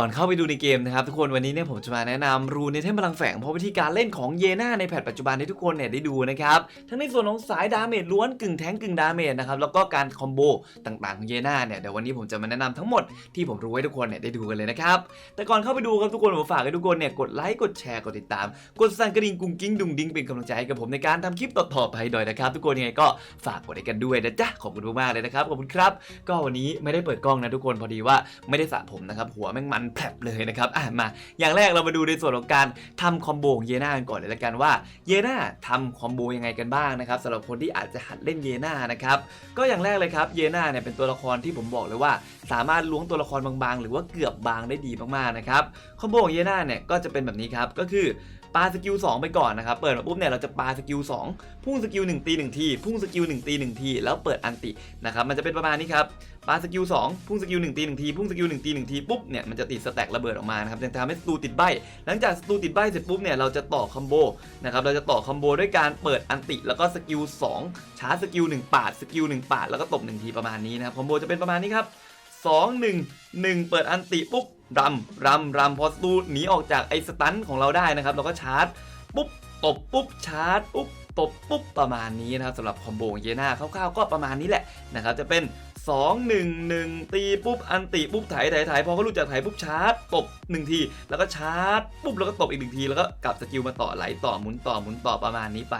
ก่อนเข้าไปดูในเกมนะครับทุกคนวันนี้เนี่ยผมจะมาแนะนำรูในเทมพลังแฝงเพราะวิธีการเล่นของเยน่าในแพทปัจจุบันให้ทุกคนเนี่ยได้ดูนะครับทั้งในส่วนของสายดาเมจล้วนกึ่งแทงกึ่งดาเมจนะครับแล้วก็การคอมโบต่างๆของเยน่าเนี่ยเดี๋ยววันนี้ผมจะมาแนะนำทั้งหมดที่ผมรู้ให้ทุกคนเนี่ยได้ดูกันเลยนะครับแต่ก่อนเข้าไปดูครับทุกคนผมฝากให้ทุกคนเนี่ยกดไลค์กดแชร์กดติดตาม กดสั่นกระดิ่งกุ้งกิ้งดุงดิ้งเป็นกำลังใจให้กับผมในการทำคลิปต่อๆไปด้วยนะครับทุกคนยังไงก็ฝากกดไลค์กันด้วยนะจ๊ะขอบคุณมากๆเลยนะครับขอบคุณครับ ก็วันนี้ไม่ได้เปิดกล้องนะทุกคนพอดีว่าไม่ได้สระผมนะครับหัวแม่งมันแผลบเลยนะครับอะมา อย่างแรกเรามาดูในส่วนของการทำคอมโบของเยน่ากันก่อนเลยละกันว่าเยน่าทำคอมโบยังไงกันบ้างนะครับสำหรับคนที่อาจจะหัดเล่นเยน่านะครับก็อย่างแรกเลยครับเยน่าเนี่ยเป็นตัวละครที่ผมบอกเลยว่า สามารถล้วงตัวละครบางๆ หรือว่าเกือบบางได้ดีมากๆนะครับคอมโบของเยน่าเนี่ยก็จะเป็นแบบนี้ครับก็คือปาสกิล2ไปก่อนนะครับ เปิดมาปุ๊บเนี่ยเราจะปาสกิล2พุ่งสกิล1ตี1ที พุ่งสกิล1ตี1ที แล้วเปิดอันตินะครับ มันจะเป็นประมาณนี้ครับ ปาสกิล2พุ่งสกิล1ตี1ทีพุ่งสกิล1ตี1ทีปุ๊บเนี่ยมันจะติดสแต็กระเบิดออกมานะครับจะทำให้ศัตรูติดใบหลังจากศัตรูติดใบเสร็จปุ๊บเนี่ยเราจะต่อคอมโบนะครับเราจะต่อคอมโบด้วยการเปิดอันติแล้วก็สกิล2ชาร์จสกิล1ปาดสกิล1ปาดแล้วก็ตบ1ทีประมาณนี้นะครับคอมโบจะเป็นประมาณนี้ครับ2 1 1เปิดอันติปุ๊บรำรำรำพอศัตรูหนีออกจากไอ้สตันของเราได้นะครับเราก็ชาร์จปุ๊บตบปุ๊บชาร์จปุ๊บตบปุ๊บประมาณนี้นะครับสำหรับคอมโบของเยน่าคร่าวๆก็ประมาณนี้แหละนะครับจะเป็น 2 1 1 ตีปุ๊บ อันติปุ๊บไถไถไถพอเขารู้จักไถปุ๊บชาร์จตบ1 ที แล้วก็ชาร์จปุ๊บแล้วก็ตบอีกหนึ่งที แล้วก็กลับสกิลมาต่อไหลต่อหมุนต่อหมุนต่อประมาณนี้ไป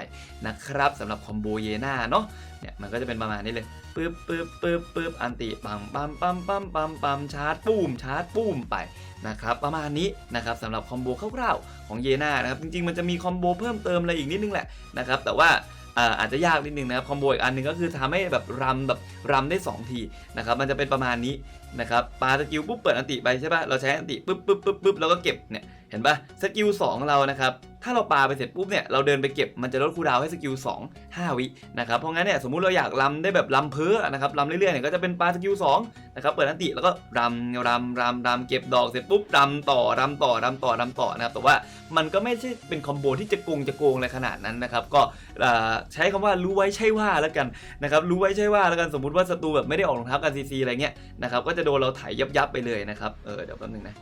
นะครับสำหรับคอมโบเยน่าเนาะเนี่ยมันก็จะเป็นประมาณนี้เลยปึ๊บปึ๊บปึ๊บปึ๊บอันติปั๊มปั๊มปั๊มปั๊มปั๊มปัมชาร์จปุ้มชาร์จปุ้มไปนะครับประมาณนี้นะครับสำหรับคอมโบคร่าวๆของเยน่านะครับจริงๆมันจะมีคอมโบเพิ่มเติมอะไรอีกนิดนึงแหละนะครับแต่ว่า อาจจะยากนิดนึงนะครับคอมโบอีกอันหนึงก็คือทำให้แบบรำแบบรำได้ 2 ทีนะครับมันจะเป็นประมาณนี้นะครับปาสกิลปุ๊บเปิดอันติไปใช่ปะเราใช้อันติปุ๊บปุ๊บปุ๊บปุ๊บแล้วก็เก็บเนี่ยเห็นปะสกิล2เรานะครับ ถ้าเราปาไปเสร็จปุ๊บเนี่ยเราเดินไปเก็บมันจะลดคูดาวให้สกิล2 5 วินะครับเพราะงั้นเนี่ยสมมุติเราอยากรำได้แบบรำเพ้อนะครับรำเรื่อยๆเนี่ยก็จะเป็นปาสกิล2นะครับเปิดอันติแล้วก็รำรำรำรำเก็บดอกเสร็จปุ๊บรำต่อรำต่อรำต่อรำต่อนะครับแต่ว่ามันก็ไม่ใช่เป็นคอมโบที่จะโกงจะโกงอะไรขนาดนั้นนะครับก็ใช้คำว่ารู้ไว้ใช่ว่าแล้วกันนะครับรู้ไว้ใช่ว่าแล้วกันสมมุติว่าศัตรูแบบไม่ได้ออกรองเท้ากันซีซีอะไรเงี้ยนะครับก็จะโดนเราไถยับยับๆไปเลยนะครับเออเดี๋ยวแป๊บนึงนะ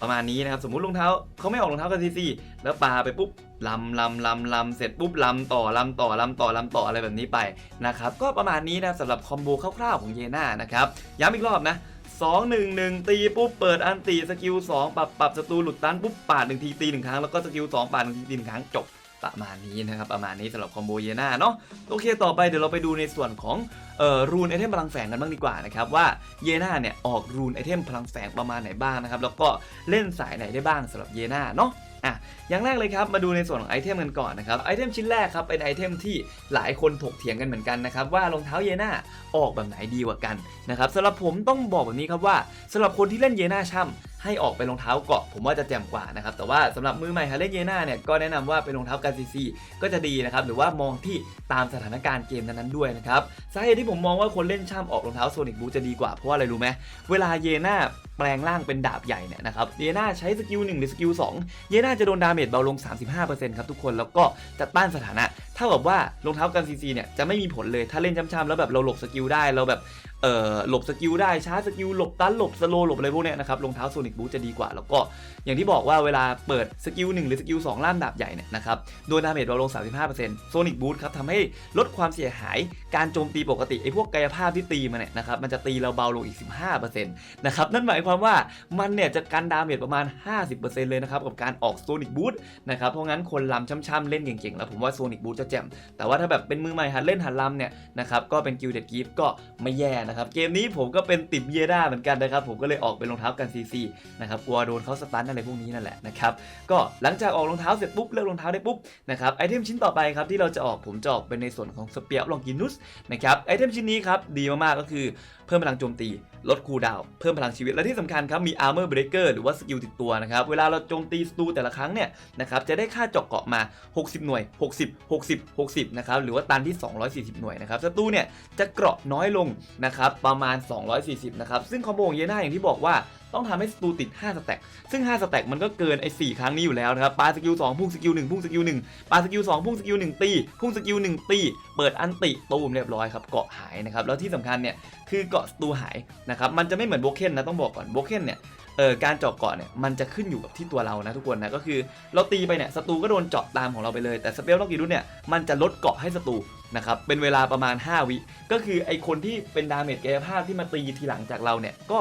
ประมาณนี้นะครับ สมมุติรองเท้าเขาไม่ออกรองเท้ากันซีซีแล้วปาไปปุ๊บลำลำลำลำเสร็จปุ๊บลำต่อลำต่อลำต่อลำต่ออะไรแบบนี้ไปนะครับก็ประมาณนี้นะสำหรับคอมโบคร่าวๆของเยน่านะครับย้ำอีกรอบนะ2 1 1 ตีปุ๊บเปิดอันตีสกิล2ปรับปรับศัตรูหลุดตันปุ๊บปาดหนึ่งทีตีหนึ่งครั้งแล้วก็สกิล2ปาดหนึ่งทีตีหนึ่งครั้งจบ ประมาณนี้นะครับประมาณนี้สำหรับคอมโบเยน่าเนาะโอเคต่อไปเดี๋ยวเราไปดูในส่วนของเอ่อรูนไอเทมพลังแฝงกันบ้างดีกว่านะครับว่าเยน่าเนี่ยออกรูนไอเทมพลังแฝงประมาณไหนบ้างนะครับแล้วก็เล่นสายไหนได้บ้างสำหรับเยน่าเนาะอะอย่างแรกเลยครับมาดูในส่วนของไอเทมกันก่อนนะครับไอเทมชิ้นแรกครับเป็นไอเทมที่หลายคนถกเถียงกันเหมือนกันนะครับว่ารองเท้าเยน่าออกแบบไหนดีกว่ากันนะครับสำหรับผมต้องบอกแบบนี้ครับว่าสำหรับคนที่เล่นเยน่าช่ำ ให้ออกไปรองเท้าเกาะ ผมว่าจะแจ่มกว่านะครับแต่ว่าสำหรับมือใหม่ฮาเล่นเยน่าเนี่ยก็แนะนำว่าเป็นรองเท้ากันซีซีก็จะดีนะครับหรือว่ามองที่ตามสถานการณ์เกมนั้นๆด้วยนะครับสาเหตุที่ผมมองว่าคนเล่นช่ำออกรองเท้าโซนิกบูจะดีกว่าเพราะว่าอะไรรู้ไหมเวลาเยน่าแปลงร่างเป็นดาบใหญ่เนี่ยนะครับเยน่าใช้สกิล1หรือสกิล2เยน่าจะโดนดาเมจเบาลง 35%ครับทุกคนแล้วก็จะต้านสถานะ ถ้ากับว่ารองเท้ากันซีซีเนี่ยจะไม่มีผลเลยถ้าเล่นช้ำๆแล้วแบบเราหลบสกิลได้เราแบบเอ่อหลบสกิลได้ช้าสกิลหลบตันหลบสโลหลบอะไรพวกเนี้ยนะครับรองเท้าโซนิกบูจะดีกว่า แล้วก็อย่างที่บอกว่าเวลาเปิดสกิล1หรือสกิล2ล่ามดาบใหญ่เนี่ยนะครับโดนดาเมจเบาลง 35%โซนิกบูครับทำให้ลดความเสียหายการโจมตีปกติไอ้พวกกายภาพที่ตีมาเนี่ยนะครับมันจะตีเราเบาลงอีก 15%นะครับนั่นหมายความว่ามันเนี่ยจะกันดาเมจประมาณ 50%เลยนะครับกับการออกโซนิกบูทนะครับเพราะงั้นคนลำช่ำๆเล่นเก่งๆแล้วผมว่าโซนิกบูทจะแจ่มแต่ว่าถ้าแบบเป็นมือใหม่หัดเล่นหัดลำเนี่ยนะครับก็เป็นกิลเด็ดกีฟก็ไม่แย่นะครับเกมนี้ผมก็เป็นติดเยด้าเหมือนกันนะครับผมก็เลยออกเป็นรองเท้ากันซีซีนะครับกลัวโดนเขาสตันอะไรพวกนี้นั่นแหละนะครับก็หลังจากออกรองเท้าเสร็จปุ๊บเลือกรองเท้าได้ปุ๊บนะครับไอเทมชิ้นต่อไปครับที่เราจะออกผมจะออกเป็นในส่วนของสเปียร์ลองกินุสนะครับไอเทมชิ้นนี้ครับดีมากๆก็คือ พิ่มพลังโจมตี ลดคูลดาวเพิ่มพลังชีวิต และที่สำคัญครับมี Armor Breaker หรือว่าสกิลติดตัวนะครับ เวลาเราโจมตีศัตรูแต่ละครั้งเนี่ยนะครับจะได้ค่าเจาะเกาะมา 60 หน่วย 60 60 60 นะครับ หรือว่าตันที่ 240 หน่วยนะครับศัตรูเนี่ยจะเกราะน้อยลงนะครับประมาณ 240 นะครับ ซึ่งคอมโบของเยน่าอย่างที่บอกว่าต้องทำให้ศัตรูติด 5 สแต็ก ซึ่ง 5 สแต็กมันก็เกินไอ้4ครั้งนี้อยู่แล้วนะครับ ปาสกิล2พุ่งสกิล1พุ่งสกิล1ปาสกิล2พุ่งสกิล1ตี พุ่งสกิล1ตี เปิดอันติตูมเรียบร้อยครับ เกาะหายนะครับ แล้วที่สำคัญเนี่ย คือเกาะศัตรูหายนะครับมันจะไม่เหมือนโบเคนนะต้องบอกก่อนโบเคนเนี่ยเออการเจาะเกาะเนี่ยมันจะขึ้นอยู่กับที่ตัวเรานะทุกคนนะก็คือเราตีไปเนี่ยศัตรูก็โดนเจาะตามของเราไปเลยแต่สเปลล็อกกีรุเนี่ยมันจะลดเกาะให้ศัตรูนะครับเป็นเวลาประมาณ 5 วิก็คือไอคนที่เป็นดาเมจกายภาพที่มาตีทีหลังจากเราเนี่ยก็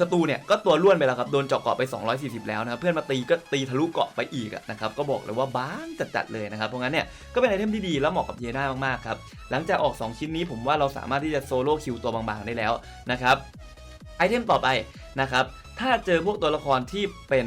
ศัตรูเนี่ยก็ตัวล้วนไปแล้วครับโดนเจาะเกาะไป 240 แล้วนะครับเพื่อนมาตีก็ตีทะลุเกาะไปอีกนะครับก็บอกเลยว่าบ้างจัดๆเลยนะครับเพราะงั้นเนี่ยก็เป็นไอเทมที่ดีแล้วเหมาะกับเยน่ามากๆครับหลังจากออก 2 ชิ้นนี้ผมว่าเราสามารถที่จะโซโล่คิวตัวบางๆได้แล้วนะครับไอเทมต่อไปนะครับถ้าเจอพวกตัวละครที่เป็น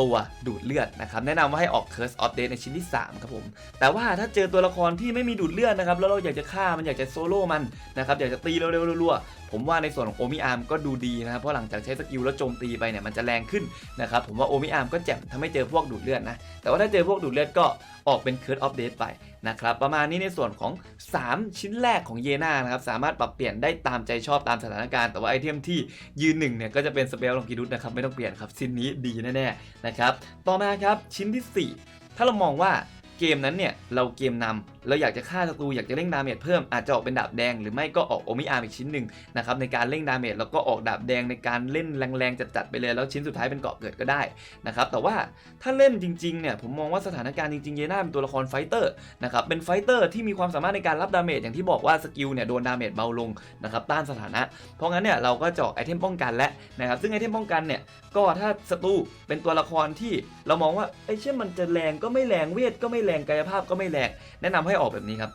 ตัวดูดเลือดนะครับแนะนำว่าให้ออก Curse of Death ในชิ้นที่ 3 ครับผม แต่ว่าถ้าเจอตัวละครที่ไม่มีดูดเลือดนะครับแล้วเราอยากจะฆ่ามันอยากจะโซโล่มันนะครับอยากจะตีเร็วๆรัวๆผมว่าในส่วนของโอมิอาร์มก็ดูดีนะครับเพราะหลังจากใช้สกิลแล้วโจมตีไปเนี่ยมันจะแรงขึ้นนะครับผมว่าโอมิอาร์มก็แจ่มถ้าไม่เจอพวกดูดเลือดนะแต่ว่าถ้าเจอพวกดูดเลือดก็ออกเป็น Curse of Death ไป นะครับประมาณนี้ในส่วนของ 3 ชิ้นแรกของเยนานะครับสามารถปรับเปลี่ยนได้ตามใจชอบตามสถานการณ์แต่ว่าไอเทมที่ยืนหนึ่งเนี่ยก็จะเป็นสเปลลองกิดุสนะครับไม่ต้องเปลี่ยนครับชิ้นนี้ดีแน่ๆนะครับต่อมาครับชิ้นที่ 4 ถ้าเรามองว่า เกมนั้นเนี่ยเราเกมนำเราอยากจะฆ่าศัตรูอยากจะเร่งดาเมจเพิ่มอาจจะออกเป็นดาบแดง หรือไม่ก็ออกโอมิอาร์อีกชิ้นหนึ่งนะครับในการเร่งดาเมจแล้วก็ออกดาบแดงในการเล่นแรงๆจัดๆไปเลยแล้วชิ้นสุดท้ายเป็นเกาะเกิดก็ได้นะครับแต่ว่าถ้าเล่นจริงๆเนี่ยผมมองว่าสถานการณ์จริงๆเยน่าเป็นตัวละครไฟเตอร์นะครับเป็นไฟเตอร์ที่มีความสามารถในการรับดาเมจอย่างที่บอกว่าสกิลเนี่ยโดนดาเมจเบาลงนะครับต้านสถานะ เพราะงั้นเนี่ยเราก็จาะไอเทมป้องกันและนะครับซึ่งไอเทมป้องกันเนี่ยก็ถ้าศัตรูเป็นตัวละครที่เรามองว่าไอเช่นมันจะแรงก็ไม่แรงเวทก็ไม่แรงกายภาพก็ไม่แรงแนะนำให้ออกแบบนี้ครับ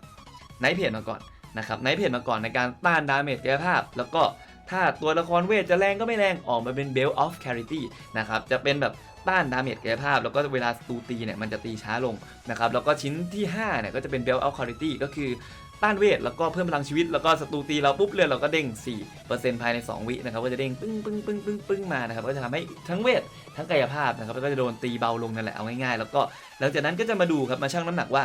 ไนท์เพจมาก่อนนะครับไนท์เพจมาก่อนในการต้านดาเมจกายภาพ แล้วก็ถ้าตัวละครเวทจะแรงก็ไม่แรงออกมาเป็นเบลออฟแคริตี้นะครับจะเป็นแบบต้านดาเมจกายภาพ แล้วก็เวลาตูตีเนี่ยมันจะตีช้าลงนะครับแล้วก็ชิ้นที่5เนี่ยก็จะเป็นเบลออฟแคริตี้ก็คือ ต้านเวท แล้วก็เพิ่มพลังชีวิต แล้วก็ศัตรูตีเราปุ๊บเลือดเราก็เด้ง 4%ภายใน 2 วินะครับ ก็จะเด้งปึ้งปึ้งปึ้งปึ้งปึ้งมานะครับ ก็จะทำให้ทั้งเวท ทั้งกายภาพนะครับ แล้วก็จะโดนตีเบาลงนั่นแหละ เอาง่ายๆ แล้วก็หลังจากนั้นก็จะมาดูครับ มาชั่งน้ำหนักว่า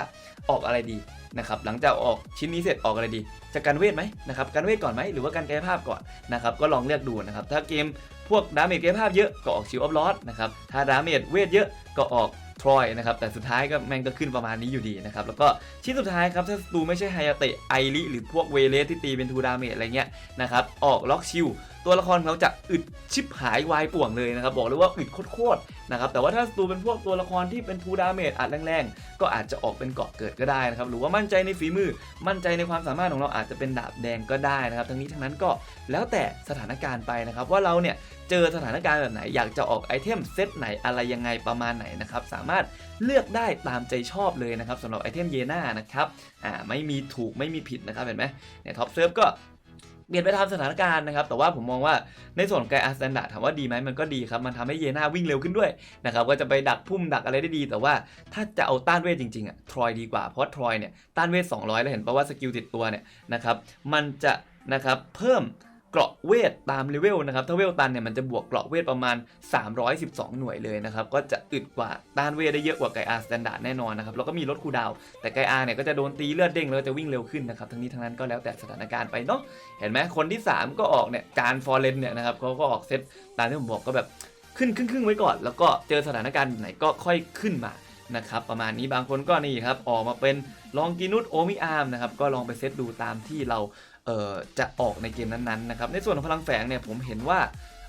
ออกอะไรดีนะครับ หลังจากออกชิ้นนี้เสร็จออกอะไรดี จะกันเวทไหมนะครับกันเวทก่อนไหมหรือว่ากันกายภาพก่อนนะครับ ก็ลองเลือกดูนะครับ ถ้าเกมพวกดาเมจกายภาพเยอะก็ออกชิลออฟลอสนะครับ ถ้าดาเมจเวทเยอะก็ออก รอยนะครับแต่สุดท้ายก็แม่งก็ขึ้นประมาณนี้อยู่ดีนะครับแล้วก็ชิ้นสุดท้ายครับถ้าสตูไม่ใช่ไฮยาเตะไอริหรือพวกเวเลสที่ตีเป็นทูดาเมจอะไรเงี้ยนะครับออกล็อกชิล ตัวละครเราจะอึดชิบหายวายป่วงเลยนะครับบอกเลยว่าอึดโคตรๆนะครับแต่ว่าถ้าตูเป็นพวกตัวละครที่เป็นทูดาเมจอัดแรงๆ ก็อาจจะออกเป็นเกาะเกิดก็ได้นะครับหรือว่ามั่นใจในฝีมือมั่นใจในความสามารถของเราอาจจะเป็นดาบแดงก็ได้นะครับทั้งนี้ทั้งนั้นก็แล้วแต่สถานการณ์ไปนะครับว่าเราเนี่ยเจอสถานการณ์แบบไหนอยากจะออกไอเทมเซตไหนอะไรยังไงประมาณไหนนะครับสามารถเลือกได้ตามใจชอบเลยนะครับสำหรับไอเทมเยน่านะครับอ่าไม่มีถูกไม่มีผิดนะครับเห็นไหมเนี่ยท็อปเซิร์ฟก็ เปลี่ยนไปตามสถานการณ์นะครับ แต่ว่าผมมองว่าในส่วนของไกอาร์สแตนดาร์ดถามว่าดีไหมมันก็ดีครับ มันทำให้เยน่าวิ่งเร็วขึ้นด้วยนะครับก็จะไปดักพุ่มดักอะไรได้ดี แต่ว่าถ้าจะเอาต้านเวทจริงๆอะทรอยดีกว่าเพราะทรอยเนี่ยต้านเวท200 แล้วเห็นปะว่าสกิลติดตัวเนี่ยนะครับมันจะนะครับเพิ่ม เกราะเวทตามเลเวลนะครับถ้าเวลตันเนี่ยมันจะบวกเกราะเวทประมาณ 312 หน่วยเลยนะครับก็จะอึดกว่าต้านเวทได้เยอะกว่าไกอาร์สแตนดาร์ดแน่นอนนะครับแล้วก็มีลดคูดาว แต่ไกอาร์เนี่ยก็จะโดนตีเลือดเด้งแล้วจะวิ่งเร็วขึ้นนะครับทั้งนี้ทั้งนั้นก็แล้วแต่สถานการณ์ไปเนาะเห็นไหมคนที่ 3 ก็ออกเนี่ยการฟอร์เรนเนี่ยนะครับเขาก็ออกเซตตามที่ผมบอกก็แบบขึ้นครึ่งๆไว้ก่อน แล้วก็เจอสถานการณ์ไหนก็ค่อยขึ้นมานะครับประมาณนี้บางคนก็นี่ครับออกมาเป็นลองกินุสโอมิอาร์มนะครับก็ลองไปเซตดูตามที่เรา เอ่อจะออกในเกมนั้นๆนะครับในส่วนของพลังแฝงเนี่ยผมเห็นว่า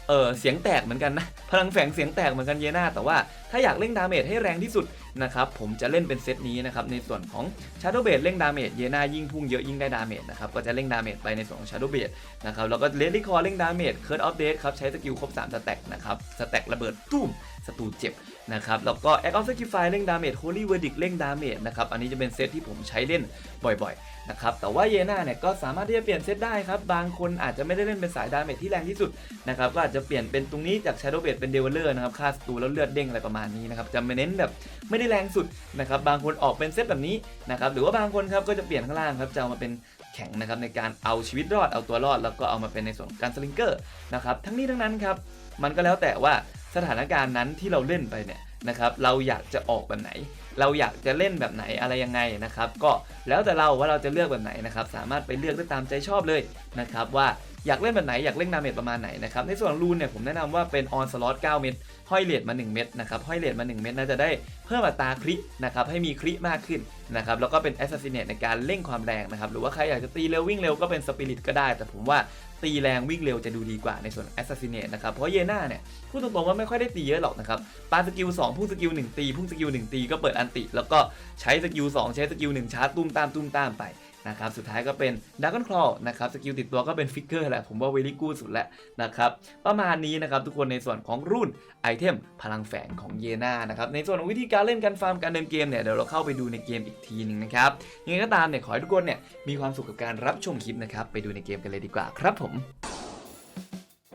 เออเสียงแตกเหมือนกันนะพลังแฝงเสียงแตกเหมือนกันเยน่าแต่ว่าถ้าอยากเล่งดาเมจให้แรงที่สุดนะครับผมจะเล่นเป็นเซตนี้นะครับในส่วนของ Shadow b a s e เล่งดาเมจเยน่ายิ่งพุ่งเยอะยิ่งได้ดาเมจนะครับก็จะเล่งดาเมจไปในส่วนของ Shadow b a s e นะครับแล้วก็เลดี้คอเล่งดาเมจเคิร์ดออฟเดทครับใช้สกิลครบ3สแต็กนะครับสแต็กระเบิดตุ้มศัตรูเจ็บ นะครับแล้วก็ Act of Sacrifice เล่งดาเมจ Holy Verdict เล่งดาเมจนะครับอันนี้จะเป็นเซตที่ผมใช้เล่นบ่อยๆนะครับแต่ว่าเยน่าเนี่ยก็สามารถที่จะเปลี่ยนเซตได้ครับ บางคนอาจจะไม่ได้เล่นเป็นสายดาเมจที่แรงที่สุดนะครับก็อาจจะเปลี่ยนเป็นตรงนี้จาก Shadow b a s e เป็น d e v a l e r นะครับฆ่าศัตรูแล้วเลือดเด้งอะไรประมาณนี้นะครับจะไม่เน้นแบบไม่ได้แรงสุดนะครับบางคนออกเป็นเซตแบบนี้นะครับหรือว่าบางคนครับก็จะเปลี่ยนข้างล่างครับจะเอามาเป็นแข็งนะครับในการเอาชีวิตรอดเอาตัวรอด แล้วก็เอามาเป็นในส่วนการสลิงเกอร์นะครับทั้งนี้ทั้งนั้นครับมันก็แล้วแต่ว่า สถานการณ์นั้นที่เราเล่นไปเนี่ยนะครับเราอยากจะออกแบบไหน เราอยากจะเล่นแบบไหนอะไรยังไงนะครับ ก็แล้วแต่เราว่าเราจะเลือกแบบไหนนะครับสามารถไปเลือกได้ตามใจชอบเลยนะครับว่าอยากเล่นแบบไหนอยากเล่นดาเมจประมาณไหนนะครับในส่วนของรูนเนี่ยผมแนะนำว่าเป็นออนสล็อต9เม็ดห้อยเลดมา 1 เม็ดนะครับห้อยเลดมา 1 เม็ดน่าจะได้เพิ่มอัตราครินะครับให้มีคริมากขึ้นนะครับแล้วก็เป็นแอสซัสซิเนตในการเร่งความแรงนะครับหรือว่าใครอยากจะตีเร็ววิ่งเร็วก็เป็นสปิริตก็ได้ แต่ผมว่า ตีแรงวิ่งเร็วจะดูดีกว่าในส่วน Assassinate นะครับ เพราะเยน่าเนี่ยพูดตรงๆว่าไม่ค่อยได้ตีเยอะหรอกนะครับปาสกิล2พุ่งสกิล1ตีพุ่งสกิล1ตีก็เปิดอันติ แล้วก็ใช้สกิล2ใช้สกิล1ชาร์จตุ้มตามตุ้มตามไป นะครับสุดท้ายก็เป็นดักกอนคลอนะครับสกิลติดตัวก็เป็นฟิกเกอร์แหละผมว่าเวลี่กู้สุดแล้วนะครับประมาณนี้นะครับทุกคนในส่วนของรุ่นไอเทมพลังแฝงของเยนานะครับในส่วนของวิธีการเล่นการฟาร์มการเดินเกมเนี่ยเดี๋ยวเราเข้าไปดูในเกมอีกทีหนึ่งนะครับยังไงก็ตามเนี่ยขอให้ทุกคนเนี่ยมีความสุขกับการรับชมคลิปนะครับไปดูในเกมกันเลยดีกว่าครับผม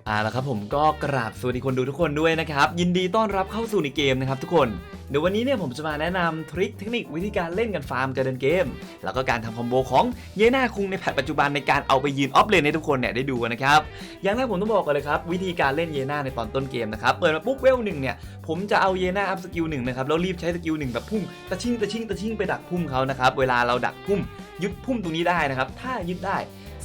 อ่าแล้วครับผมก็กราบสวัสดีคนดูทุกคนด้วยนะครับ ยินดีต้อนรับเข้าสู่ในเกมนะครับทุกคน เดี๋ยววันนี้เนี่ยผมจะมาแนะนำทริคเทคนิควิธีการเล่นกันฟาร์มการเดินเกม แล้วก็การทำคอมโบของเยน่าคุงในแพทปัจจุบันในการเอาไปยืนออฟเลนให้ทุกคนเนี่ยได้ดูนะครับ อย่างแรกผมต้องบอกกันเลยครับ วิธีการเล่นเยน่าในตอนต้นเกมนะครับเปิดมาปุ๊บเวลหนึ่งเนี่ยผมจะเอาเยน่าอัพสกิลหนึ่งนะครับแล้วรีบใช้สกิลหนึ่งแบบพุ่งตะชิ่งตะชิ่งตะชิ่งไปดักพุ่มเขานะครับเวลาเราดักพุ่มยึดพุ่มตรงนี้ได้นะครับถ้ายึดได้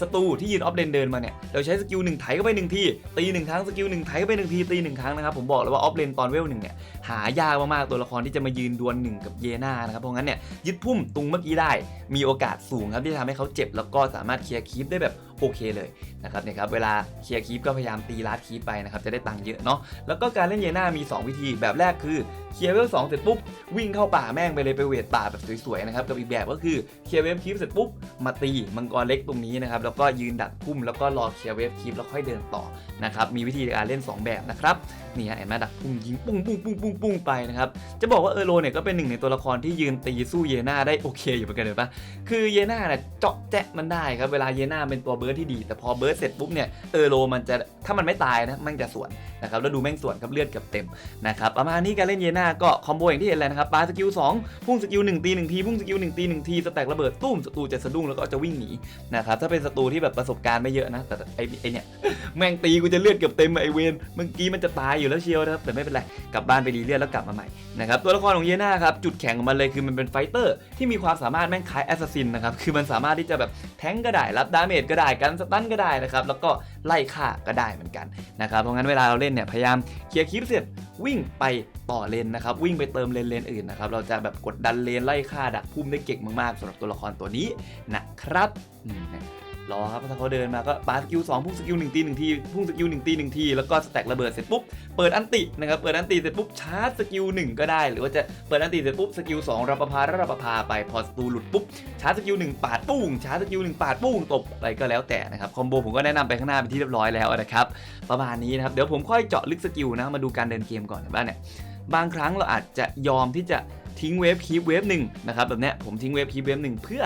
ศัตรูที่ยืนออฟเลนเดินมาเนี่ยเราใช้สกิลหนึ่งไถเข้าไปหนึ่งทีตีหนึ่งครั้งสกิลหนึ่งไถเข้าไปหนึ่งทีตีหนึ่งครั้งนะครับผมบอกเลยว่าออฟเลนตอนเวลหนึ่งเนี่ยหายากมากๆตัวละครที่จะมายืนดวลหนึ่งกับเยนานะครับเพราะงั้นเนี่ยยึดพุ่มตรงเมื่อกี้ได้ มีโอกาสสูงครับที่จะทำให้เขาเจ็บแล้วก็สามารถเคลียร์คีปได้แบบโอเคเลยนะครับเนี่ยครับเวลาเคลียร์คีปก็พยายามตีลัดคีปไปนะครับจะได้ตังค์เยอะเนาะแล้วก็การเล่นเยน่ามี 2 วิธีแบบแรกคือเคลียร์เวลสองเสร็จปุ๊บวิ่งเข้าป่าแม่งไปเลยไปเวทป่าแบบสวยๆนะครับกับอีกแบบก็คือเคลียร์เวฟคีปเสร็จปุ๊บมาตีมังกรเล็กตรงนี้นะครับแล้วก็ยืนดักพุ่มแล้วก็รอเคลียร์เวฟคีปแล้วค่อยเดินต่อนะครับมีวิธีการเล่น 2 แบบนะครับนี่ฮะเห็นไหมดักพุ่มยิงปุ้งปุ้งปุ้งปุ้งปุ้งไปนะครับจะบอกว่าเออโรเนี่ยก็เป็นหนึ่งในตัวละครที่ยืนตีสู้เยน่าได้โอเคอยู่เหมือนกันเลยปะคือเยน่าเนี่ยเจาะแจ๊ะมันได้ครับเวลาเยน่าเป็นตัวเบร์ดที่ดี แต่พอเบิร์ดเสร็จปุ๊บเนี่ยเออโลมันจะถ้ามันไม่ตายนะมันจะสวนนะครับแล้วดูแม่งสวนครับเลือดเกือบเต็มนะครับประมาณนี้การเล่นเยน่าก็คอมโบอย่างที่เห็นเลยนะครับปาสกิล2พุ่งสกิล1ตี1ทีพุ่งสกิล1ตี1ทีสแต็กระเบิดตุ้มศัตรูจะสะดุ้งแล้วก็จะวิ่งหนีนะครับถ้าเป็นศัตรูที่แบบประสบการณ์ไม่เยอะนะแต่ไอ้ไอ้เนี่ยแม่งตีกูจะเลือดเกือบเต็มไอเวนเมื่อกี้มันจะตายอยู่แล้วเชียวนะครับแต่ไม่เป็นไรกลับบ้านไปรีเลือดแล้วกลับมาใหม่นะครับตัวละครของเยน่าครับจุดแข็งของมันเลยคือมันเป็นไฟเตอร์ที่มีความสามารถแม่งคล้ายแอสซัสซินนะครับคือมันสามารถที่จะแบบแทงก็ได้รับดาเมจก็ได้กันสตันก็ได้นะครับ แล้วก็ไล่ฆ่าก็ได้เหมือนกันนะครับ เพราะงั้นเวลาเราเล่นเนี่ยพยายามเคลียร์คลิปเสร็จวิ่งไปต่อเลนนะครับ วิ่งไปเติมเลนเลนอื่นนะครับ เราจะแบบกดดันเลนไล่ฆ่าดักพุ่มได้เก่งมากๆสำหรับตัวละครตัวนี้นะครับ รอครับถ้าเขาเดินมาก็ปาสกิล2พุ่งสกิล1ตี1ทีพุ่งสกิล1ตี1ทีแล้วก็สแต็กระเบิดเสร็จปุ๊บเปิดอันตินะครับเปิดอันติเสร็จปุ๊บชาร์จสกิล1ก็ได้ หรือว่าจะเปิดอันติเสร็จปุ๊บสกิล2รับประพารับประพาไปพอสตูหลุดปุ๊บชาร์จสกิล1ปาดปุ้งชาร์จสกิล1ปาดปุ้งตบอะไรก็แล้วแต่นะครับคอมโบผมก็แนะนำไปข้างหน้าเป็นที่เรียบร้อยแล้วนะครับประมาณนี้นะครับเดี๋ยวผมค่อยเจาะลึกสกิลนะมาดูการเดินเกมก่อนนะบ้านเนี่ยบางครั้งเราอาจจะยอมที่จะทิ้งเวฟคีปเวฟหนึ่งนะครับแบบเนี้ยผมทิ้งเวฟคีปเวฟหนึ่งเพื่อ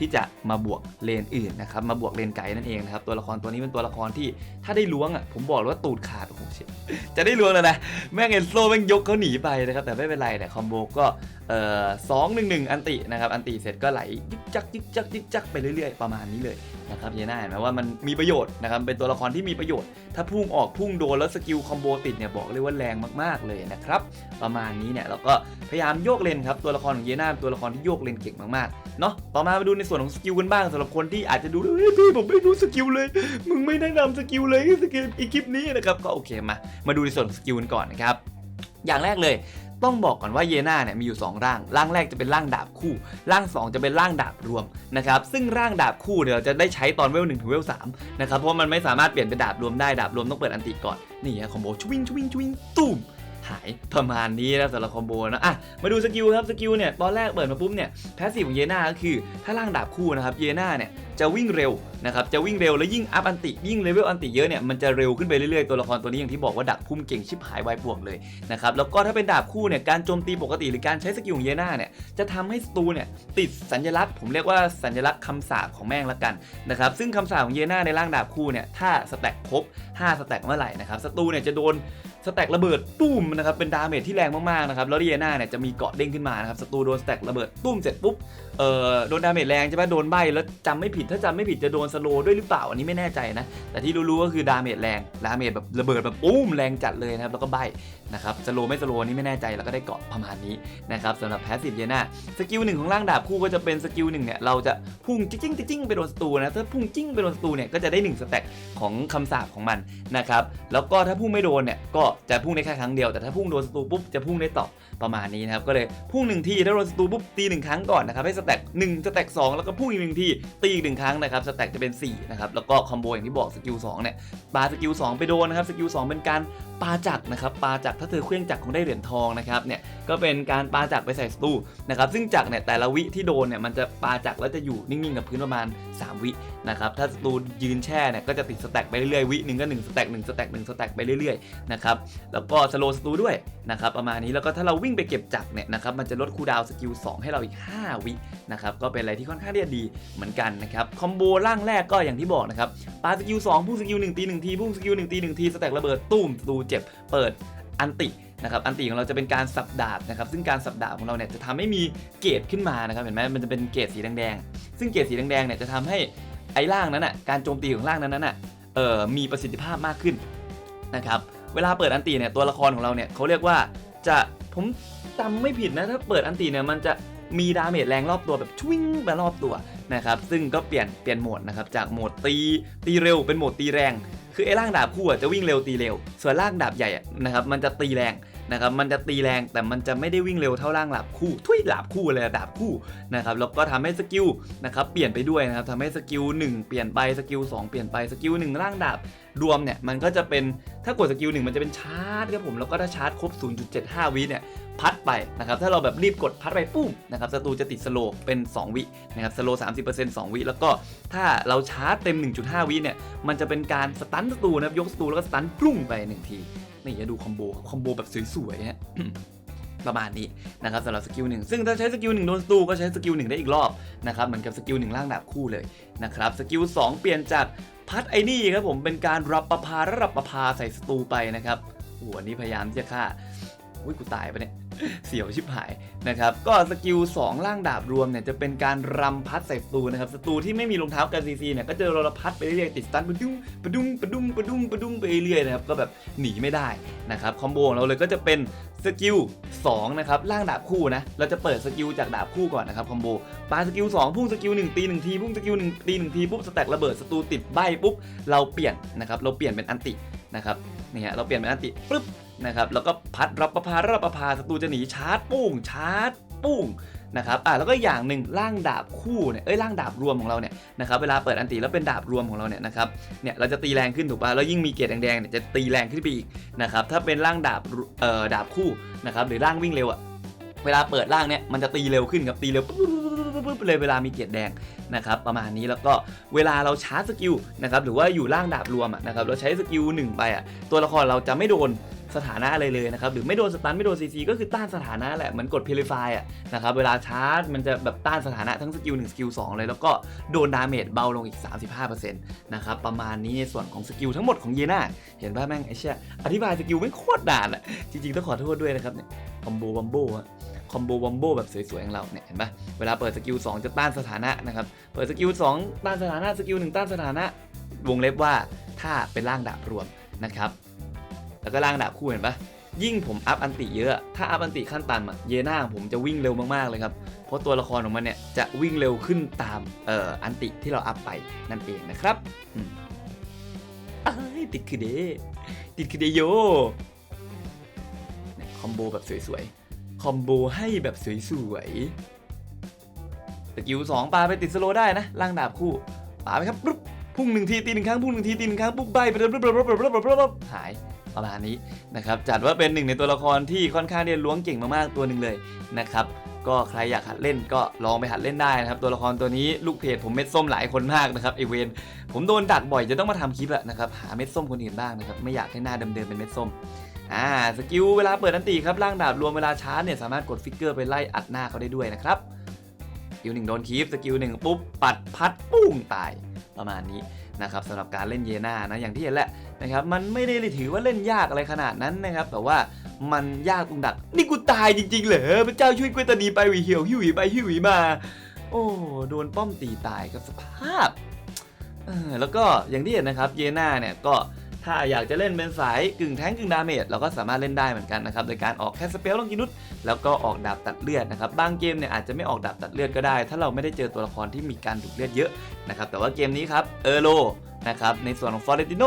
ที่จะมาบวกเลนอื่นนะครับมาบวกเลนไกลนั่นเองนะครับตัวละครตัวนี้เป็นตัวละครที่ถ้าได้ล้วงอะผมบอกเลยว่าตูดขาดโอ้โหเชียจะได้ล้วงแล้วนะแม่งเอ็นโซแม่งยกเขาหนีไปนะครับแต่ไม่เป็นไรแต่คอมโบก็เอ่อสองหนึ่งหนึ่งอันตินะครับอันติเสร็จก็ไหลยึกจักยึกจักยึกจักไปเรื่อยๆประมาณนี้เลยนะครับเยน่าเห็นไหมว่ามันมีประโยชน์นะครับเป็นตัวละครที่มีประโยชน์ ถ้าพุ่งออกพุ่งโดนแล้วสกิลคอมโบติดเนี่ยบอกเลยว่าแรงมากๆเลยนะครับประมาณนี้เนี่ยเราก็พยายามโยกเลนครับตัวละครของเยน่าตัวละครที่โยกเลนเก่งมากๆเนาะต่อมามาดูในส่วนของสกิลกันบ้างสำหรับคนที่อาจจะดูเฮ้ยพี่ผมไม่รู้สกิลเลย มึงไม่แนะนำสกิลเลยสกิลอีคลิปนี้นะครับก็โอเคมา มาดูในส่วนของสกิลกันก่อนนะครับอย่างแรกเลยต้องบอกก่อนว่าเยนาเนี่ยมีอยู่ 2 ร่าง ร่างแรกจะเป็นร่างดาบคู่ ร่าง 2 จะเป็นร่างดาบรวมนะครับซึ่งร่างดาบคู่เนี่ยเราจะได้ใช้ตอนเวล1ถึงเวล3นะครับเพราะมันไม่สามารถเปลี่ยนเป็นดาบรวมได้ดาบรวมต้องเปิดอันติก่อนนี่ฮะคอมโบชวิงชวิงชวิงตุ้ม หายประมาณนี้นะสำหรับคอมโบนะอะมาดูสกิลครับสกิลเนี่ยตอนแรกเปิดมาปุ๊บเนี่ยแพสซีฟของเยน่าก็คือถ้าล่างดาบคู่นะครับเยน่าเนี่ย จะวิ่งเร็วนะครับจะวิ่งเร็วแล้วยิ่งอัพอันติยิ่งเลเวลอันติเยอะเนี่ยมันจะเร็วขึ้นไปเรื่อยๆตัวละครตัวนี้อย่างที่บอกว่าดักพุ่มเก่งชิบหายไวป่วงเลยนะครับแล้วก็ถ้าเป็นดาบคู่เนี่ยการโจมตีปกติหรือการใช้สกิลของเยน่าเนี่ยจะทำให้ศัตรูเนี่ยติดสัญลักษณ์ ผมเรียกว่าสัญลักษณ์คำสาปของแม่งละกันนะครับซึ่งคำสาปของเยน่าในร่างดาบคู่เนี่ยถ้าสแต็กครบ5สแต็กเมื่อไหร่นะครับศัตรูเนี่ยจะโดนสแต็กระเบิดตุ้มนะครับเป็นดาเมจที่แรงมากๆนะครับแล้วเยนาเนี่ยจะมีเกาะเด้งขึ้นมานะครับศัตรูโดนสแต็กระเบิดตุ้มเสร็จปุ๊บ เอ่อโดนดาเมจแรงใช่ไหมโดนใบแล้วจำไม่ผิดถ้าจำไม่ผิดจะโดนสโลด้วยหรือเปล่าอันนี้ไม่แน่ใจนะ แต่ที่รู้ๆก็คือดาเมจแรงดาเมจแบบระเบิดแบบปุ้มแรงจัดเลยนะครับแล้วก็ใบนะครับสโลไม่สโลนี่ไม่แน่ใจแล้วก็ได้เกาะประมาณนี้นะครับสำหรับแพสซีฟเยน่าสกิลหนึ่งของร่างดาบคู่ก็จะเป็นสกิลหนึ่งเนี่ยเราจะพุ่งจิ้งจิ้งไปโดนศัตรูนะถ้าพุ่งจิ้งไปโดนศัตรูเนี่ยก็จะได้หนึ่งสแต็กของคำสาปของมันนะครับแล้วก็ถ้าพุ่งไม่โดนเนี่ยก็จะพุ่งได้แค่ครั้งเดียวแต่ถ้าพุ่งโดนศัตรูปุ๊บจะพุ่งได้ต่อ ประมาณนี้นะครับก็เลยพุ่งหนึ่งทีถ้าโดนศัตรูปุ๊บตีหนึ่งครั้งก่อนนะครับให้สแต็กหนึ่งสแต็กสองแล้วก็พุ่งอีกหนึ่งทีตีอีกหนึ่งครั้งนะครับสแต็กจะเป็นสี่นะครับแล้วก็คอมโบอย่างที่บอกสกิลสองเนี่ยปาสกิลสองไปโดนนะครับสกิลสองเป็นการปาจักรนะครับปาจักรถ้าเธอเครื่องจักรคงได้เหรียญทองนะครับเนี่ยก็เป็นการปาจักรไปใส่ศัตรูนะครับซึ่งจักรเนี่ยแต่ละวิที่โดนเนี่ยมันจะปาจักรแล้วจะอยู่นิ่งๆกับพื้นประมาณ 3 วินะครับถ้าศัตรูยืนแช่เนี่ยก็จะติดสแต็กไปเรื่อยๆวิหนึ่งก็1สแต็ก1สแต็ก1สแต็กไปเรื่อยๆนะครับแล้วก็สโลว์ศัตรูด้วยนะครับประมาณนี้แล้วก็ถ้าเราวิงไปเก็บจักรเนี่ยนะครับมันจะลดคูดาวสกิล2 ให้เราอีก 5 วินะครับก็เป็นอะไรที่ค่อนข้างที่จะดีเหมือนกันนะครับคอมโบร่างแรกก็อย่างที่บอกนะครับปาสกิล2พุ่งสกิล1ตี1ทีพุ่งสกิล1ตี1ทีสแต็กระเบิดตุ้มศัตรูเจ็บเปิดอันตินะครับอันติของเราจะเป็นการสับดาบนะครับซึ่งการสับดาบของเราเนี่ยจะทำให้มีเกรดขึ้นมานะครับเห็นไหมมันจะเป็นเกรดสีแดงๆซึ่งเกรดสีแดงๆเนี่ยจะทำให้ไอ้ร่างนั้นอะการโจมตีของร่างนั้นน่ะเอ่อมีประสิทธิภาพมากขึ้นนะครับเวลาเปิดอันติเนี่ยตัวละครของเราเนี่ยเขาเรียกว่าจะ ผมจำไม่ผิดนะ ถ้าเปิดอันตีเนี่ยมันจะมีดาเมจแรงรอบตัวแบบชวิ้งไปรอบตัวนะครับ ซึ่งก็เปลี่ยนเปลี่ยนโหมดนะครับ จากโหมดตีตีเร็วเป็นโหมดตีแรง คือไอ้ร่างดาบคู่จะวิ่งเร็วตีเร็ว ส่วนร่างดาบใหญ่นะครับมันจะตีแรง นะครับมันจะตีแรงแต่มันจะไม่ได้วิ่งเร็วเท่าร่างดาบคู่ทุยดาบคู่เลยอะดาบคู่นะครับแล้วก็ทำให้สกิลนะครับเปลี่ยนไปด้วยนะครับทำให้สกิล1เปลี่ยนไปสกิล2เปลี่ยนไปสกิล1ร่างดาบรวมเนี่ยมันก็จะเป็นถ้ากดสกิล1มันจะเป็นชาร์จครับผมแล้วก็ถ้าชาร์จครบ 0.75 วิเนี่ยพัดไปนะครับถ้าเราแบบรีบกดพัดไปปุ้มนะครับศัตรูจะติดสโลว์เป็น 2 วินะครับสโลว์30% 2 วิแล้วก็ถ้าเราชาร์จเต็ม 1.5 วิเนี่ยมันจะเป็นการสตันศัตรูนะครับยกศัตรูแล้วก็สตันปุ้งไปหนึ่งที นี่จะดูคอมโบครับคอมโบแบบสวยๆฮะประมาณนี้นะครับสำหรับสกิลหนึ่งซึ่งถ้าใช้สกิลหนึ่งโดนตูก็ใช้สกิลหนึ่งได้อีกรอบนะครับเหมือนกับสกิลหนึ่งล่างดาบคู่เลยนะครับสกิลสองเปลี่ยนจากพัดไอ้นี่ครับผมเป็นการรับประพาระรับประพาใส่สตูไปนะครับโอ้โหอันนี้พยายามที่จะฆ่าอุ้ยกูตายไปเนี่ย เสียวชิบหายนะครับก็สกิล2ล่างดาบรวมเนี่ยจะเป็นการรำพัดใส่ศัตรูนะครับศัตรูที่ไม่มีรองเท้ากันซีซีเนี่ยก็จะราพัดไปเรื่อยๆติดสตันปะดุ้งปะดุ้งปะดุ้งปะดุ้งปะดุ้งไปเรื่อยๆนะครับก็แบบหนีไม่ได้นะครับคอมโบของเราเลยก็จะเป็นสกิล2นะครับล่างดาบคู่นะเราจะเปิดสกิลจากดาบคู่ก่อนนะครับคอมโบปาสกิล2พุ่งสกิล1ตี1ทีพุ่งสกิล1ตี1ทีปุ๊บสแต็กระเบิดศัตรูติดใบปุ๊บเราเปลี่ยนนะครับเราเปลี่ยนเป็นอันตินะครับนี่ฮะเราเปลี่ยนเป็นอันติปึ๊บ นะครับแล้วก็พัดรับประพารับประพาศัตรูจะหนีชาร์จปุ้งชาร์จปุ้งนะครับอะแล้วก็อย่างหนึ่งร่างดาบคู่เนี่ยเอ้ยร่างดาบรวมของเราเนี่ยนะครับเวลาเปิดอันตีแล้วเป็นดาบรวมของเราเนี่ยนะครับเนี่ยเราจะตีแรงขึ้นถูกป่ะแล้วยิ่งมีเกรดแดงๆเนี่ยจะตีแรงขึ้นไปอีกนะครับถ้าเป็นร่างดาบเอ่อดาบคู่นะครับหรือร่างวิ่งเร็วอะเวลาเปิดร่างเนี่ยมันจะตีเร็วขึ้นครับตีเร็วปุ๊บปุ๊บเลยเวลามีเกรดแดงนะครับประมาณนี้แล้วก็เวลาเราชาร์จสกิลนะครับหรือว่าอยู่ร่างดาบรวมอะนะครับเราใช้สกิลหนึ่งไปอะตัวละครเราจะไม่โดน สถานะอะไรเลยนะครับ หรือไม่โดนสตันไม่โดนซีซีก็คือต้านสถานะแหละเหมือนกดเพลิฟายอะนะครับ เวลาชาร์จมันจะแบบต้านสถานะทั้งสกิล1สกิล2เลย แล้วก็โดนดาเมจเบาลงอีก 35%นะครับ ประมาณนี้ในส่วนของสกิลทั้งหมดของเยน่าเห็นป่ะแม่งไอ้เชี่ยอธิบายสกิลไม่โคตรนานอะจริงๆต้องขอโทษด้วยนะครับเนี่ยคอมโบวัมโบอะคอมโบวัมโบแบบสวยๆของเราเนี่ยเห็นปะเวลาเปิดสกิล2จะต้านสถานะนะครับ เปิดสกิล2ต้านสถานะสกิล1ต้านสถานะ วงเล็บว่าถ้าเป็นร่างดาบรวมนะครับ แล้วก็ล่างดาบคู่เห็นปะยิ่งผมอัพอันติเยอะ ถ้าอัพอันติขั้นต่ำอะเยน่าของผมจะวิ่งเร็วมากๆเลยครับ เพราะตัวละครของมันเนี่ยจะวิ่งเร็วขึ้นตามเอ่ออันติที่เราอัพไปนั่นเองนะครับอืมเอ้ยติดคือเดติดคือเดโยเนี่ยคอมโบแบบสวยๆ คอมโบให้แบบสวยๆ สกิลสองปาไปติดสโลได้นะล่างดาบคู่ปาไปครับปุ๊บพุ่งหนึ่งทีตีหนึ่งครั้งพุ่งหนึ่งทีตีหนึ่งครั้งปุ๊บใบไปปุ๊บปุ๊บปุ๊บปุ๊บปุ๊บปุ๊บปุ๊บหาย ประมาณนี้นะครับจัดว่าเป็นหนึ่งในตัวละครที่ค่อนข้างที่จะล้วงเก่งมากๆตัวหนึ่งเลยนะครับก็ใครอยากหัดเล่นก็ลองไปหัดเล่นได้นะครับ ตัวละครตัวนี้ลูกเพจผมเม็ดส้มหลายคนมากนะครับไอเวนผมโดนดักบ่อยจะต้องมาทำคลิปอะนะครับหาเม็ดส้มคนอื่นบ้างนะครับไม่อยากให้หน้าเดิมๆเป็นเม็ดส้มอ่าสกิลเวลาเปิดอันตีครับร่างดาบรวมเวลาชาร์จเนี่ยสามารถกดฟิกเกอร์ไปไล่อัดหน้าเขาได้ด้วยนะครับสกิลหนึ่งโดนคีฟสกิลหนึ่งปุ๊บปัดพัดปุ้งตายประมาณนี้ นะครับสำหรับการเล่นเยนานะอย่างที่เห็นแหละนะครับมันไม่ได้ถือว่าเล่นยากอะไรขนาดนั้นนะครับแต่ว่ามันยากตรงดัก นี่กูตายจริง ๆ เหรอพระเจ้าช่วยกวยตานีไปหวีเหี่ยวหิวหวีไปหิวหวีมา โอ้โดนป้อมตีตายกับสภาพแล้วก็อย่างที่เห็นนะครับเยนาเนี่ยก็ ถ้าอยากจะเล่นเป็นสายกึ่งแท้งกึ่งดาเมจเราก็สามารถเล่นได้เหมือนกันนะครับโดยการออกแค่สเปลลงกินุษแล้วก็ออกดาบตัดเลือดนะครับบางเกมเนี่ยอาจจะไม่ออกดาบตัดเลือดก็ได้ ถ้าเราไม่ได้เจอตัวละครที่มีการดูดเลือดเยอะนะครับแต่ว่าเกมนี้ครับเออโลนะครับในส่วนของฟอร์เรติโน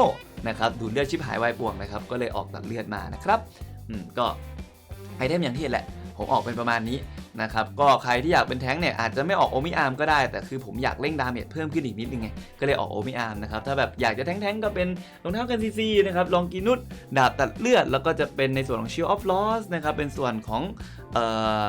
นะครับดูดเลือดชิบหายวายป่วงนะครับก็เลยออกตัดเลือดมานะครับอืมก็ไอเทมอย่างที่เห็นแหละผมออกเป็นประมาณนี้ นะครับก็ใครที่อยากเป็นแท้งเนี่ยอาจจะไม่ออกโอมิอาร์มก็ได้ แต่คือผมอยากเร่งดาเมจเพิ่มขึ้นอีกนิดนึงไงก็เลยออกโอมิอาร์มนะครับถ้าแบบอยากจะแท้งๆก็เป็นรองเท้ากันซีซีนะครับลองกินุสดาบตัดเลือด แล้วก็จะเป็นในส่วนของ Shield of Loss นะครับเป็นส่วนของเอ่อ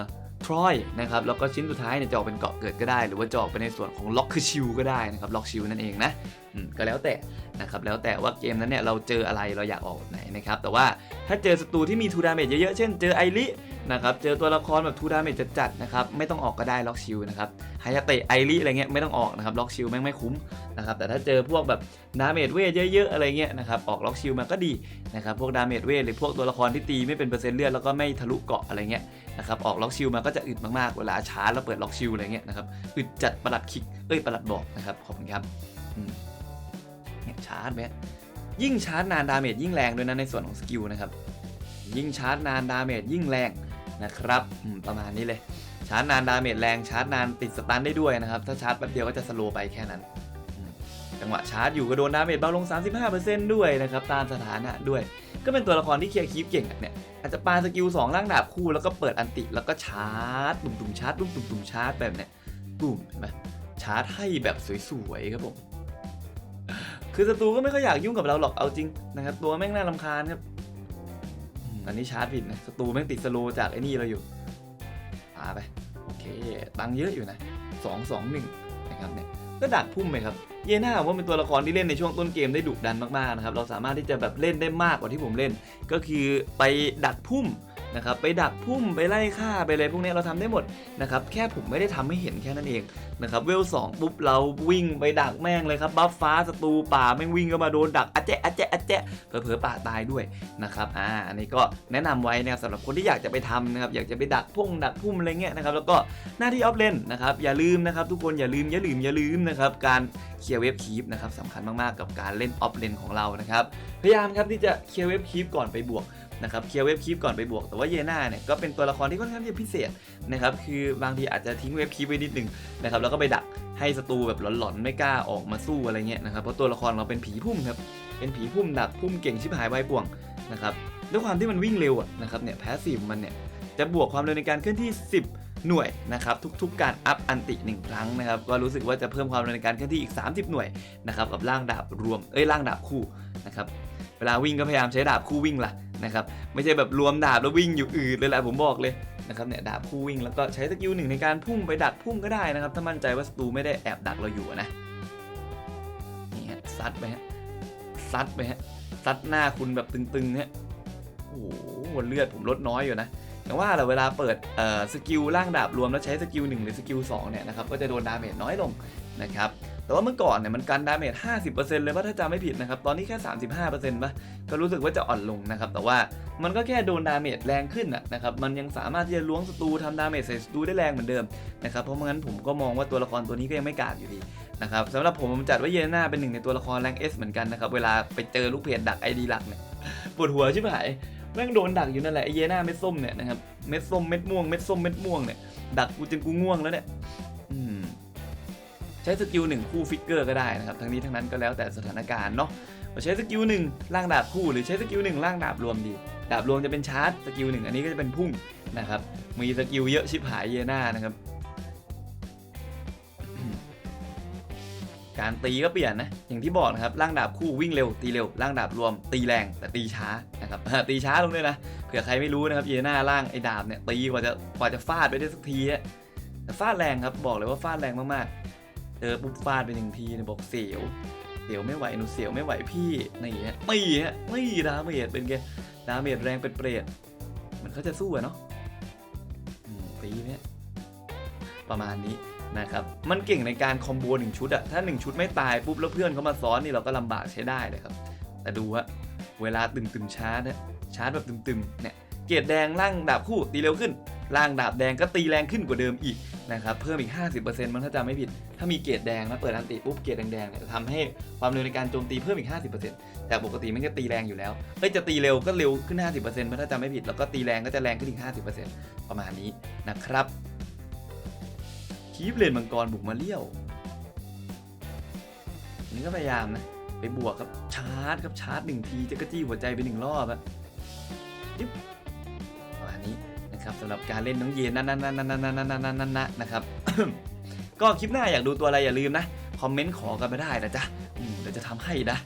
ทรอยนะครับแล้วก็ชิ้นสุดท้ายเนี่ยจะออกเป็นเกาะเกิดก็ได้ หรือว่าจะออกเป็นในส่วนของล็อกคือชิลก็ได้นะครับล็อกชิลนั่นเองนะอืมก็แล้วแต่นะครับแล้วแต่ว่าเกมนั้นเนี่ยเราเจออะไรเราอยากออกแบบไหนนะครับแต่ว่าถ้าเจอศัตรูที่มีทูดาเมจเยอะๆเช่นเจอไอริ นะครับเจอตัวละครแบบทูดาเมจจัดๆนะครับไม่ต้องออกก็ได้ล็อกชิลนะครับไฮยาเตะไอริอะไรเงี้ยไม่ต้องออกนะครับล็อกชิลแม่งไม่คุ้มนะครับแต่ถ้าเจอพวกแบบดาเมจเวทเยอะๆอะไรเงี้ยนะครับออกล็อกชิลมาก็ดีนะครับพวกดาเมจเวทหรือพวกตัวละครที่ตีไม่เป็นเปอร์เซ็นต์เลือดแล้วก็ไม่ทะลุเกาะอะไรเงี้ยนะครับออกล็อกชิลมาก็จะอึดมากๆเวลาชาร์จแล้วเปิดล็อกชิลอะไรเงี้ยนะครับอึดจัดประหลัดคิกเอ้ยประหลัดบอกนะครับขอบคุณครับเนี่ยชาร์จไหมยิ่งชาร์จนานดาเมจยิ่งแรงด้วยนะในส่วนของสกิลนะครับยิ่งชาร์จนานดาเมจยิ่งแรง นะครับประมาณนี้เลย ชาร์จนานดาเมจแรงชาร์จนานติดสตันได้ด้วยนะครับ ถ้าชาร์จแป๊บเดียวก็จะสโลไปแค่นั้น จังหวะชาร์จอยู่ก็โดนดาเมจเบาลง 35%ด้วยนะครับตามสถานะด้วย ก็เป็นตัวละครที่เคลียร์คีปเก่งเนี่ยอาจจะปาสกิล2ล่างดาบคู่แล้วก็เปิดอันติแล้วก็ชาร์จตุ่มๆชาร์จตุ่มๆชาร์จแบบเนี้ยตุ่มเห็นไหมชาร์จให้แบบสวยๆครับผมคือศัตรูก็ไม่ค่อยอยากยุ่งกับเราหรอกเอาจริงนะครับตัวแม่งน่ารำคาญครับ อันนี้ชาร์จผิดนะศัตรูแม่งติดสโลจากไอ้นี่เราอยู่ปาไป โอเค ตังเยอะอยู่นะสองสองหนึ่งนะครับเนี่ยก็ดักพุ่มไปครับเยน่าว่าเป็นตัวละครที่เล่นในช่วงต้นเกมได้ดุดันมากๆนะครับเราสามารถที่จะแบบเล่นได้มากกว่าที่ผมเล่น ก็คือไปดักพุ่ม นะครับไปดักพุ่มไปไล่ฆ่าไปอะไรพวกนี้เราทำได้หมดนะครับแค่ผมไม่ได้ทำให้เห็นแค่นั้นเองนะครับเวลสองปุ๊บเราวิ่งไปดักแม่งเลยครับบัฟฟ้าศัตรูป่าแม่งวิ่งเข้ามาโดนดักอะแจะอะแจะอะแจะเผลอๆป่าตายด้วยนะครับอ่าอันนี้ก็แนะนำไว้นะครับสำหรับคนที่อยากจะไปทำนะครับอยากจะไปดักพุ่งดักพุ่มอะไรเงี้ยนะครับแล้วก็หน้าที่ออฟเลนนะครับอย่าลืมนะครับทุกคนอย่าลืมอย่าลืมอย่าลืมนะครับการเคลียร์เวฟคีปนะครับสำคัญมากๆกับการเล่นออฟเลนของเรานะครับพยายามครับที่จะเคลียร์เวฟคีปก่อนไปบวก นะครับเคลียร์เวฟคีปก่อนไปบวก แต่ว่าเยน่าเนี่ยก็เป็นตัวละครที่ค่อนข้างที่จะพิเศษนะครับคือบางทีอาจจะทิ้งเวฟคีปไว้นิดนึงนะครับแล้วก็ไปดักให้ศัตรูแบบหลอนๆ ไม่กล้าออกมาสู้อะไรเงี้ยนะครับเพราะตัวละครเราเป็นผีพุ่มครับเป็นผีพุ่มดักพุ่มเก่งชิบหายไวป่วงนะครับด้วยความที่มันวิ่งเร็วนะครับเนี่ยแพสซีฟมันเนี่ยจะบวกความเร็วในการเคลื่อนที่ 10หน่วยนะครับทุกๆการอัพอันติ 1 ครั้งนะครับก็รู้สึกว่าจะเพิ่มความเร็วในการเคลื่อนที่อีก 30 หน่วยนะครับกับร่างดาบรวมเอ้ยร่างดาบคู่นะครับเวลาวิ่งก็พยายามใช้ดาบคู่วิ่งล่ะ นะครับไม่ใช่แบบรวมดาบแล้ววิ่งอยู่อืดเลยแหละผมบอกเลยนะครับเนี่ยดาบคู่วิ่งแล้วก็ใช้สกิลหนึ่งในการพุ่งไปดักพุ่งก็ได้นะครับ ถ้ามั่นใจว่าศัตรูไม่ได้แอบดักเราอยู่นะนี่ฮะซัดไปฮะซัดไปฮะซัดหน้าคุณแบบตึงๆเนี่ยโอ้โหเลือดผมลดน้อยอยู่นะแต่ว่าเราเวลาเปิดสกิลล่างดาบรวมแล้วใช้สกิล1หรือสกิล2เนี่ยนะครับก็จะโดนดาเมจน้อยลงนะครับ แต่ว่าเมื่อก่อนเนี่ยมันกันดาเมจ50%เลยว่าถ้าจำไม่ผิดนะครับ ตอนนี้แค่ 35%ป่ะ ก็รู้สึกว่าจะอ่อนลงนะครับ แต่ว่ามันก็แค่โดนดาเมจแรงขึ้นนะนะครับ มันยังสามารถที่จะล้วงศัตรูทำดาเมจใส่ศัตรูได้แรงเหมือนเดิมนะครับ เพราะงั้นผมก็มองว่าตัวละครตัวนี้ก็ยังไม่กากอยู่ดีนะครับสำหรับผมผมจัดว่าเยน่าเป็นหนึ่งในตัวละครแรงเอสเหมือนกันนะครับ เวลาไปเจอลูกเพจดักไอดีหลักเนี่ยปวดหัวชิบหายแม่งโดนดักอยู่นั่นแหละไอเยน่าเม็ดส้มเนี่ยนะครับ เม็ดส้มเม็ดม่วงเม็ดส้มเม็ดม่วงเนี่ยดักกูจนกูง่วงแล้วเนี่ยอืม ใช้สกิลหนึ่งคู่ฟิกเกอร์ก็ได้นะครับ ทั้งนี้ทั้งนั้นก็แล้วแต่สถานการณ์เนาะใช้สกิลหนึ่งล่างดาบคู่หรือใช้สกิลหนึ่งล่างดาบรวมดี ดาบรวมจะเป็นชาร์จสกิลหนึ่งอันนี้ก็จะเป็นพุ่งนะครับ มีสกิลเยอะชิบหายเยน่านะครับ การตีก็เปลี่ยนนะ อย่างที่บอกนะครับร่างดาบคู่วิ่งเร็วตีเร็วร่างดาบรวม ตีแรงแต่ตีช้านะครับตีช้าลงด้วยนะเผื่อใครไม่รู้นะครับเยน่าร่างไอ้ดาบเนี่ยตีกว่าจะกว่าจะฟาดไปได้สักทีอะแต่ฟาดแรงครับบอกเลยว่าฟาดแรงมากๆ เจอปุ๊บฟาดไปหนึ่งทีเนี่ยบอกเสียว เสียวไม่ไหวหนูเสียวไม่ไหวพี่นี่ฮะไม่ฮะไม่ดาเมจเป็นไงดาเมจแรงเป็นเปรตเหมือนเขาจะสู้อะเนาะอืมตีเนี่ยประมาณนี้นะครับมันเก่งในการคอมโบหนึ่งชุดอะถ้าหนึ่งชุดไม่ตายปุ๊บแล้วเพื่อนเขามาซ้อนนี่เราก็ลำบากใช้ได้เลยครับ แต่ดูฮะเวลาตึมๆชาร์จเนี่ยชาร์จแบบตึมๆเนี่ย เกรดแดงร่างดาบคู่ตีเร็วขึ้นร่างดาบแดงก็ตีแรงขึ้นกว่าเดิมอีกนะครับเพิ่มอีก 50%มันถ้าจำไม่ผิด ถ้ามีเกรดแดงแล้วเปิดอันติปุ๊บเกรดแดงๆเนี่ยจะทำให้ความเร็วในการโจมตีเพิ่มอีก 50%จากปกติมันก็ตีแรงอยู่แล้วเอ้ยจะตีเร็วก็เร็วขึ้น 50%มันถ้าจำไม่ผิดแล้วก็ตีแรงก็จะแรงขึ้นอีก 50%ประมาณนี้นะครับคีบเลนมังกรบุกมาเลี้ยวอันนี่ก็พยายามนะไปบวกกับชาร์จครับชาร์จหนึ่งทีจะกระจี้หัวใจไปหนึ่งรอบอะ นี้นะครับสำหรับการเล่นน้องเยนนั่นนั่นนั่นนั่นนั่นนั่นนั่นนั่นนะครับ ก็คลิปหน้าอยากดูตัวอะไรอย่าลืมนะ คอมเมนต์ขอกันไม่ได้นะจ๊ะอืมเดี๋ยวจะทำให้นะ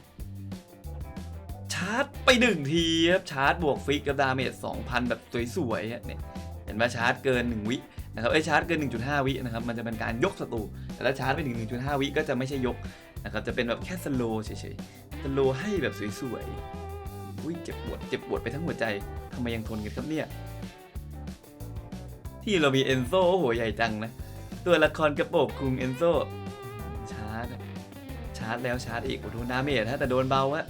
ชาร์จไปหนึ่งทีครับชาร์จบวกฟิกกับดาเมจ2,000 แบบสวยๆอะเนี่ยเห็นไหมชาร์จเกิน 1 วินะครับเอ้ยชาร์จเกิน 1.5 วินะครับมันจะเป็นการยกศัตรูแต่ถ้าชาร์จไปถึง 1.5 วิก็จะไม่ใช่ยกนะครับจะเป็นแบบแค่สโลเฉยๆสโลให้แบบสวยๆอุ้ยเจ็บปวดเจ็บปวดไปทั้งหัวใจทำไมยังทนกันครับเนี่ย ที่เรามีเอนโซโอ้โหใหญ่จังนะ ตัวละครกระโปรงคุงเอนโซ่ชาร์จชาร์จแล้วชาร์จอีกโอ้โหดาเมจฮะแต่โดนเบาอะ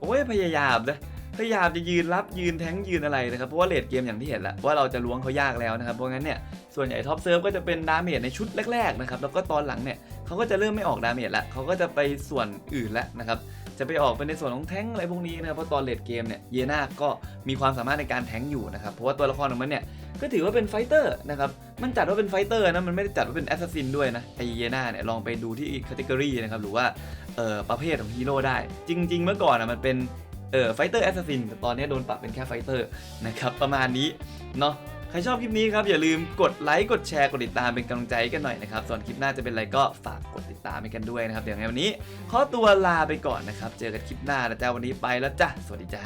โอ้ยพยายามนะพยายามจะยืนรับยืนแทงยืนอะไรนะครับเพราะว่าเลดเกมอย่างที่เห็นแหละว่าเราจะล้วงเขายากแล้วนะครับเพราะงั้นเนี่ยส่วนใหญ่ท็อปเซิร์ฟก็จะเป็นดาเมจในชุดแรกๆนะครับแล้วก็ตอนหลังเนี่ยเขาก็จะเริ่มไม่ออกดาเมจละเขาก็จะไปส่วนอื่นแล้วนะครับจะไปออกเป็นในส่วนของแทงอะไรพวกนี้นะครับเพราะตอนเลดเกมเนี่ยเยนาก็มีความสามารถในการแทงอยู่นะครับเพราะว่าตัวละครของมันเนี่ย ก็ถือว่าเป็นไฟเตอร์นะครับ มันจัดว่าเป็นไฟเตอร์นะ มันไม่ได้จัดว่าเป็นแอสซัสซินด้วยนะไอเยน่าเนี่ย ลองไปดูที่คาต e กอรีนะครับ หรือว่าเอ่อประเภทของฮีโร่ได้ จริง ๆ เมื่อก่อนอะมันเป็นเอ่อไฟเตอร์แอสซัสซินแต่ตอนนี้โดนปรับเป็นแค่ไฟเตอร์นะครับประมาณนี้เนาะใครชอบคลิปนี้ครับอย่าลืมกดไลค์กดแชร์กดติดตามเป็นกำลังใจกันหน่อยนะครับส่วนคลิปหน้าจะเป็นอะไรก็ฝากกดติดตามให้กันด้วยนะครับเดี๋ยวไงวันนี้ขอตัวลาไปก่อนนะครับเจอกันคลิปหน้านะจ๊ะวันนี้ไปแล้วจ้ะสวัสดีจ้า